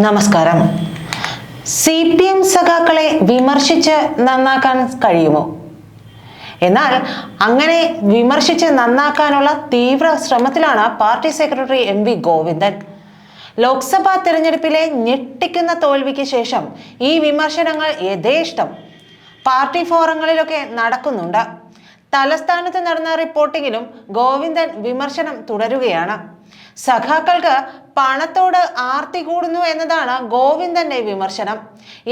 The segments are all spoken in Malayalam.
നമസ്കാരം. സി പി എം സഖാക്കളെ വിമർശിച്ച് നന്നാക്കാൻ കഴിയുമോ? എന്നാൽ അങ്ങനെ വിമർശിച്ച് നന്നാക്കാനുള്ള തീവ്ര ശ്രമത്തിലാണ് party secretary M V Govindan. Lok Sabha തിരഞ്ഞെടുപ്പിലെ ഞെട്ടിക്കുന്ന തോൽവിക്ക് ശേഷം ഈ വിമർശനങ്ങൾ യഥേഷ്ടം. പാർട്ടി ഫോറങ്ങളിലൊക്കെ നടക്കുന്നുണ്ട്. തലസ്ഥാനത്ത് നടന്ന റിപ്പോർട്ടിങ്ങിലും ഗോവിന്ദൻ വിമർശനം തുടരുകയാണ്. സഖാക്കൾക്ക് പണത്തോട് ആർത്തി കൂടുന്നു എന്നതാണ് ഗോവിന്ദന്റെ വിമർശനം.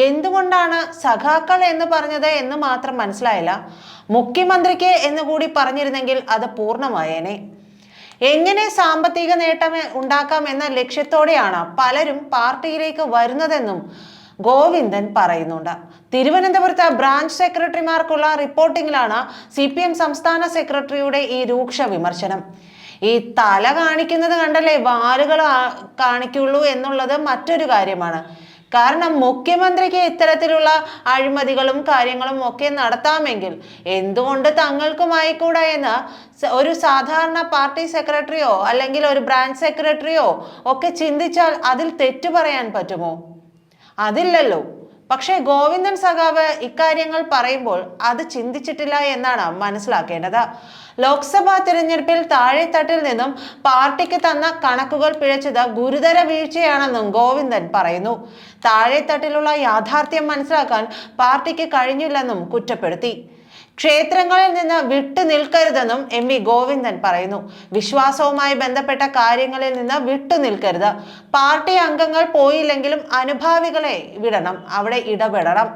എന്തുകൊണ്ടാണ് സഖാക്കൾ എന്ന് പറഞ്ഞത് എന്ന് മാത്രം മനസ്സിലായില്ല. മുഖ്യമന്ത്രിക്ക് എന്ന് കൂടി പറഞ്ഞിരുന്നെങ്കിൽ അത് പൂർണമായേനെ. എങ്ങനെ സാമ്പത്തിക നേട്ടം ഉണ്ടാക്കാം എന്ന ലക്ഷ്യത്തോടെയാണ് പലരും പാർട്ടിയിലേക്ക് വരുന്നതെന്നും ഗോവിന്ദൻ പറയുന്നുണ്ട്. തിരുവനന്തപുരത്ത് ബ്രാഞ്ച് സെക്രട്ടറിമാർക്കുള്ള റിപ്പോർട്ടിംഗിലാണ് സി സംസ്ഥാന സെക്രട്ടറിയുടെ ഈ രൂക്ഷ വിമർശനം. ഈ തല കാണിക്കുന്നത് കണ്ടല്ലേ വാലുകൾ കാണിക്കുള്ളൂ എന്നുള്ളത് മറ്റൊരു കാര്യമാണ്. കാരണം മുഖ്യമന്ത്രിക്ക് ഇത്തരത്തിലുള്ള അഴിമതികളും കാര്യങ്ങളും ഒക്കെ നടത്താമെങ്കിൽ എന്തുകൊണ്ട് തങ്ങൾക്കുമായിക്കൂടാ എന്ന് സ- ഒരു സാധാരണ പാർട്ടി സെക്രട്ടറിയോ അല്ലെങ്കിൽ ഒരു ബ്രാഞ്ച് സെക്രട്ടറിയോ ഒക്കെ ചിന്തിച്ചാൽ അതിൽ തെറ്റു പറയാൻ പറ്റുമോ? അതില്ലല്ലോ. പക്ഷേ ഗോവിന്ദൻ സഖാവ് ഇക്കാര്യങ്ങൾ പറയുമ്പോൾ അത് ചിന്തിച്ചിട്ടില്ല എന്നാണ് മനസ്സിലാക്കേണ്ടത്. ലോക്സഭാ തിരഞ്ഞെടുപ്പിൽ താഴെത്തട്ടിൽ നിന്നും പാർട്ടിക്ക് തന്ന കണക്കുകൾ പിഴച്ചത് ഗുരുതര വീഴ്ചയാണെന്നും ഗോവിന്ദൻ പറയുന്നു. താഴെത്തട്ടിലുള്ള യാഥാർത്ഥ്യം മനസ്സിലാക്കാൻ പാർട്ടിക്ക് കഴിഞ്ഞില്ലെന്നും കുറ്റപ്പെടുത്തി. ക്ഷേത്രങ്ങളിൽ നിന്ന് വിട്ടു നിൽക്കരുതെന്നും എം വി ഗോവിന്ദൻ പറയുന്നു. വിശ്വാസവുമായി ബന്ധപ്പെട്ട കാര്യങ്ങളിൽ നിന്ന് വിട്ടു നിൽക്കരുത്. പാർട്ടി അംഗങ്ങൾ പോയില്ലെങ്കിലും അനുഭാവികളെ വിടണം. അവിടെ ഇടപെടണം.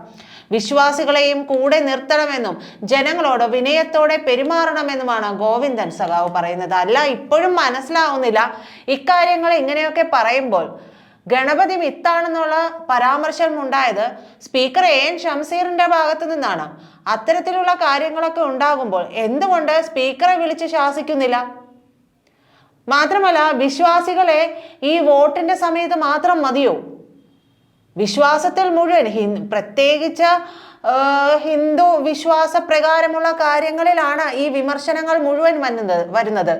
വിശ്വാസികളെയും കൂടെ നിർത്തണമെന്നും ജനങ്ങളോട് വിനയത്തോടെ പെരുമാറണമെന്നുമാണ് ഗോവിന്ദൻ സഖാവ് പറയുന്നത്. അല്ല ഇപ്പോഴും മനസ്സിലാവുന്നില്ല. ഇക്കാര്യങ്ങൾ ഇങ്ങനെയൊക്കെ പറയുമ്പോൾ ഗണപതി മിത്താണെന്നുള്ള പരാമർശം ഉണ്ടായത് സ്പീക്കർ എ എൻ ഷംസീറിന്റെ ഭാഗത്തു നിന്നാണ്. അത്തരത്തിലുള്ള കാര്യങ്ങളൊക്കെ ഉണ്ടാകുമ്പോൾ എന്തുകൊണ്ട് സ്പീക്കറെ വിളിച്ച് ശാസിക്കുന്നില്ല? മാത്രമല്ല വിശ്വാസികളെ ഈ വോട്ടിന്റെ സമയത്ത് മാത്രം മതിയോ? വിശ്വാസത്തിൽ മുഴുവൻ ഹി പ്രത്യേകിച്ച് ഹിന്ദു വിശ്വാസ പ്രകാരമുള്ള കാര്യങ്ങളിലാണ് ഈ വിമർശനങ്ങൾ മുഴുവൻ വരുന്നത് വരുന്നത്.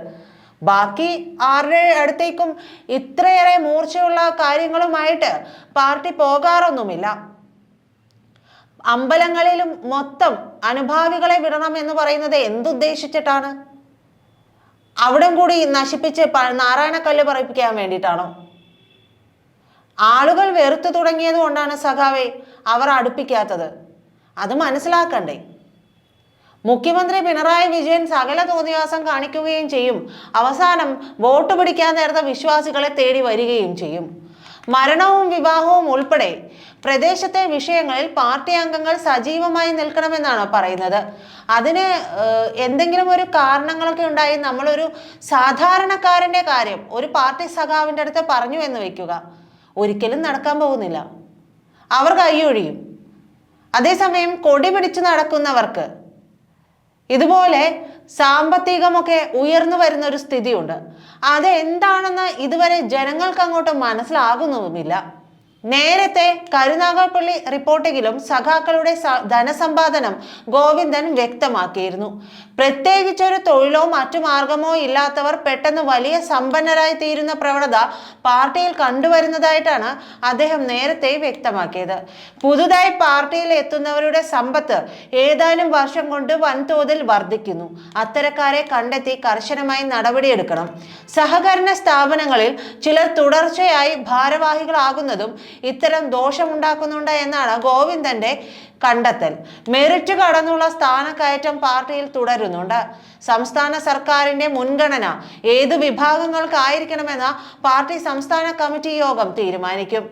ബാക്കി ആരുടെ അടുത്തേക്കും ഇത്രയേറെ മൂർച്ചയുള്ള കാര്യങ്ങളുമായിട്ട് പാർട്ടി പോകാറൊന്നുമില്ല. അമ്പലങ്ങളിലും മൊത്തം അനുഭാവികളെ വിടണം എന്ന് പറയുന്നത് എന്തുദ്ദേശിച്ചിട്ടാണ്? അവിടം കൂടി നശിപ്പിച്ച് നാരായണക്കല്ല് പറയിപ്പിക്കാൻ വേണ്ടിയിട്ടാണോ? ആളുകൾ വെറുത്തു തുടങ്ങിയത് കൊണ്ടാണ് സഖാവെ അവർ അടുപ്പിക്കാത്തത്. അത് മനസ്സിലാക്കണ്ടേ? മുഖ്യമന്ത്രി പിണറായി വിജയൻ സകല തോന്നിവാസം കാണിക്കുകയും ചെയ്യും. അവസാനം വോട്ട് പിടിക്കാൻ നേരത്തെ വിശ്വാസികളെ തേടി വരികയും ചെയ്യും. മരണവും വിവാഹവും ഉൾപ്പെടെ പ്രദേശത്തെ വിഷയങ്ങളിൽ പാർട്ടി അംഗങ്ങൾ സജീവമായി നിൽക്കണമെന്നാണ് പറയുന്നത്. അതിന് എന്തെങ്കിലും ഒരു കാരണങ്ങളൊക്കെ ഉണ്ടായി നമ്മളൊരു സാധാരണക്കാരന്റെ കാര്യം ഒരു പാർട്ടി സഖാവിന്റെ അടുത്ത് പറഞ്ഞു എന്ന് വയ്ക്കുക ഒരിക്കലും നടക്കാൻ പോകുന്നില്ല. അവർ കൈയൊഴിയും അതേസമയം കൊടി പിടിച്ചു നടക്കുന്നവർക്ക് ഇതുപോലെ സാമ്പത്തികമൊക്കെ ഉയർന്നു വരുന്ന ഒരു സ്ഥിതിയുണ്ട്. അതെന്താണെന്ന് ഇതുവരെ ജനങ്ങൾക്ക് അങ്ങോട്ട് മനസ്സിലാകുന്നതുമില്ല നേരത്തെ കരുനാഗപ്പള്ളി റിപ്പോർട്ടിങ്ങിലും സഖാക്കളുടെ ധനസമ്പാദനം ഗോവിന്ദൻ വ്യക്തമാക്കിയിരുന്നു. പ്രത്യേകിച്ചൊരു തൊഴിലോ മറ്റു മാർഗമോ ഇല്ലാത്തവർ പെട്ടെന്ന് വലിയ സമ്പന്നരായി തീരുന്ന പ്രവണത പാർട്ടിയിൽ കണ്ടുവരുന്നതായിട്ടാണ് അദ്ദേഹം നേരത്തെ വ്യക്തമാക്കിയത്. പുതുതായി പാർട്ടിയിൽ എത്തുന്നവരുടെ സമ്പത്ത് ഏതാനും വർഷം കൊണ്ട് വൻതോതിൽ വർദ്ധിക്കുന്നു. അത്തരക്കാരെ കണ്ടെത്തി കർശനമായി നടപടിയെടുക്കണം. സഹകരണ സ്ഥാപനങ്ങളിൽ ചിലർ തുടർച്ചയായി ഭാരവാഹികളാകുന്നതും ഇത്തരം ദോഷമുണ്ടാക്കുന്നുണ്ട് എന്നാണ് ഗോവിന്ദന്റെ കണ്ടെത്തൽ. മെറിറ്റ് കടന്നുള്ള സ്ഥാനക്കയറ്റം പാർട്ടിയിൽ തുടരുന്നുണ്ട് സംസ്ഥാന സർക്കാരിന്റെ മുൻഗണന ഏത് വിഭാഗങ്ങൾക്കായിരിക്കണമെന്ന് പാർട്ടി സംസ്ഥാന കമ്മിറ്റി യോഗം തീരുമാനിക്കും.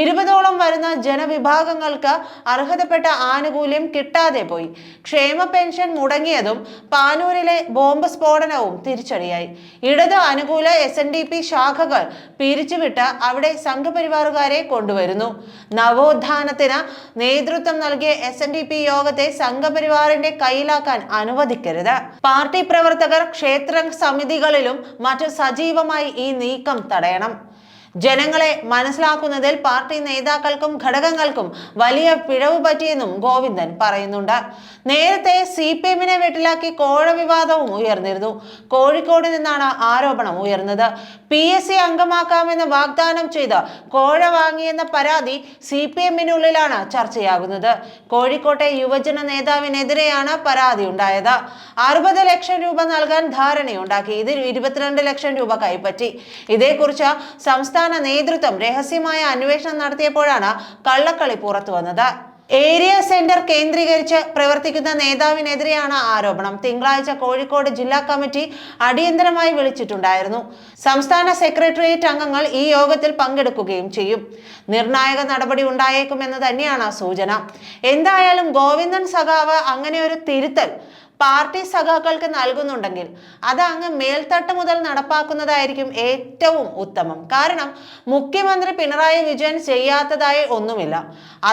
ഇരുപതോളം വരുന്ന ജനവിഭാഗങ്ങൾക്ക് അർഹതപ്പെട്ട ആനുകൂല്യം കിട്ടാതെ പോയി. ക്ഷേമ പെൻഷൻ മുടങ്ങിയതും പാനൂരിലെ ബോംബ് സ്ഫോടനവും തിരിച്ചടിയായി. ഇടത് അനുകൂല എസ് എൻ ഡി പി ശാഖകൾ പിരിച്ചുവിട്ട് അവിടെ സംഘപരിവാറുകാരെ കൊണ്ടുവരുന്നു. നവോത്ഥാനത്തിന് നേതൃത്വം നൽകിയ എസ് എൻ ഡി പി യോഗത്തെ സംഘപരിവാറിന്റെ കയ്യിലാക്കാൻ അനുവദിക്കരുത്. പാർട്ടി പ്രവർത്തകർ ക്ഷേത്ര സമിതികളിലും മറ്റു സജീവമായി ഈ നീക്കം തടയണം. ജനങ്ങളെ മനസ്സിലാക്കുന്നതിൽ പാർട്ടി നേതാക്കൾക്കും ഘടകങ്ങൾക്കും വലിയ പിഴവ് പറ്റിയെന്നും ഗോവിന്ദൻ പറയുന്നുണ്ട്. നേരത്തെ സി പി എമ്മിനെ വെട്ടിലാക്കി കോഴ വിവാദവും ഉയർന്നിരുന്നു. കോഴിക്കോട് നിന്നാണ് ആരോപണം ഉയർന്നത്. പി എസ് സി അംഗമാക്കാമെന്ന് വാഗ്ദാനം ചെയ്ത് കോഴ വാങ്ങിയെന്ന പരാതി സി പി എമ്മിനുള്ളിലാണ് ചർച്ചയാകുന്നത്. കോഴിക്കോട്ടെ യുവജന നേതാവിനെതിരെയാണ് പരാതി ഉണ്ടായത്. അറുപത് ലക്ഷം രൂപ നൽകാൻ ധാരണയുണ്ടാക്കി. ഇതിൽ ഇരുപത്തിരണ്ട് ലക്ഷം രൂപ കൈപ്പറ്റി. ഇതേക്കുറിച്ച് സംസ്ഥാന നേതൃത്വം രഹസ്യമായ അന്വേഷണം നടത്തിയപ്പോഴാണ് കള്ളക്കളി പുറത്തു വന്നത്. ഏരിയ സെന്റർ കേന്ദ്രീകരിച്ച് പ്രവർത്തിക്കുന്ന നേതാവിനെതിരെയാണ് ആരോപണം. തിങ്കളാഴ്ച കോഴിക്കോട് ജില്ലാ കമ്മിറ്റി അടിയന്തരമായി വിളിച്ചിട്ടുണ്ടായിരുന്നു. സംസ്ഥാന സെക്രട്ടേറിയറ്റ് അംഗങ്ങൾ ഈ യോഗത്തിൽ പങ്കെടുക്കുകയും ചെയ്യും. നിർണായക നടപടി ഉണ്ടായേക്കുമെന്ന് തന്നെയാണ് സൂചന. എന്തായാലും ഗോവിന്ദൻ സഖാവ് അങ്ങനെ ഒരു തിരുത്തൽ പാർട്ടി സഖാക്കൾക്ക് നൽകുന്നുണ്ടെങ്കിൽ അത് അങ്ങ് മേൽത്തട്ട് മുതൽ നടപ്പാക്കുന്നതായിരിക്കും ഏറ്റവും ഉത്തമം. കാരണം മുഖ്യമന്ത്രി പിണറായി വിജയൻ ചെയ്യാത്തതായി ഒന്നുമില്ല.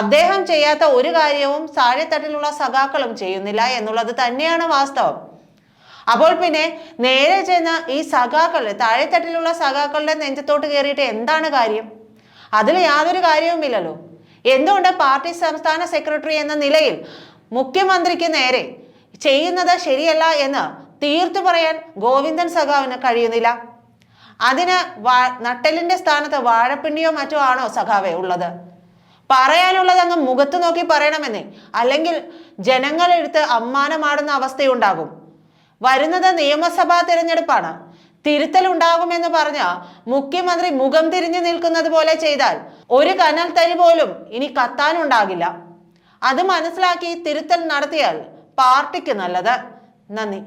അദ്ദേഹം ചെയ്യാത്ത ഒരു കാര്യവും താഴെത്തട്ടിലുള്ള സഖാക്കളും ചെയ്യുന്നില്ല എന്നുള്ളത് തന്നെയാണ് വാസ്തവം. അപ്പോൾ പിന്നെ നേരെ ചെന്ന ഈ സഖാക്കളുടെ താഴെത്തട്ടിലുള്ള സഖാക്കളുടെ നെഞ്ചത്തോട്ട് കയറിയിട്ട് എന്താണ് കാര്യം? അതിൽ യാതൊരു കാര്യവുമില്ലല്ലോ. എന്തുകൊണ്ട് പാർട്ടി സംസ്ഥാന സെക്രട്ടറി എന്ന നിലയിൽ മുഖ്യമന്ത്രിക്ക് നേരെ ചെയ്യുന്നത് ശരിയല്ല എന്ന് തീർത്തു പറയാൻ ഗോവിന്ദൻ സഖാവിന് കഴിയുന്നില്ല. അതിന് നട്ടലിന്റെ സ്ഥാനത്ത് വാഴപ്പിണ്ടിയോ മറ്റോ ആണോ സഖാവേ ഉള്ളത്? പറയാനുള്ളത് അങ്ങ് മുഖത്ത് നോക്കി പറയണമെന്നേ. അല്ലെങ്കിൽ ജനങ്ങളെടുത്ത് അമ്മാനമാടുന്ന അവസ്ഥയുണ്ടാകും. വരുന്നത് നിയമസഭാ തിരഞ്ഞെടുപ്പാണ്. തിരുത്തൽ ഉണ്ടാകുമെന്ന് പറഞ്ഞ മുഖ്യമന്ത്രി മുഖം തിരിഞ്ഞു നിൽക്കുന്നത് പോലെ ചെയ്താൽ ഒരു കനൽ തരി പോലും ഇനി കത്താനുണ്ടാകില്ല. അത് മനസ്സിലാക്കി തിരുത്തൽ നടത്തിയാൽ പാർട്ടിക്ക് നല്ലത്. നന്ദി.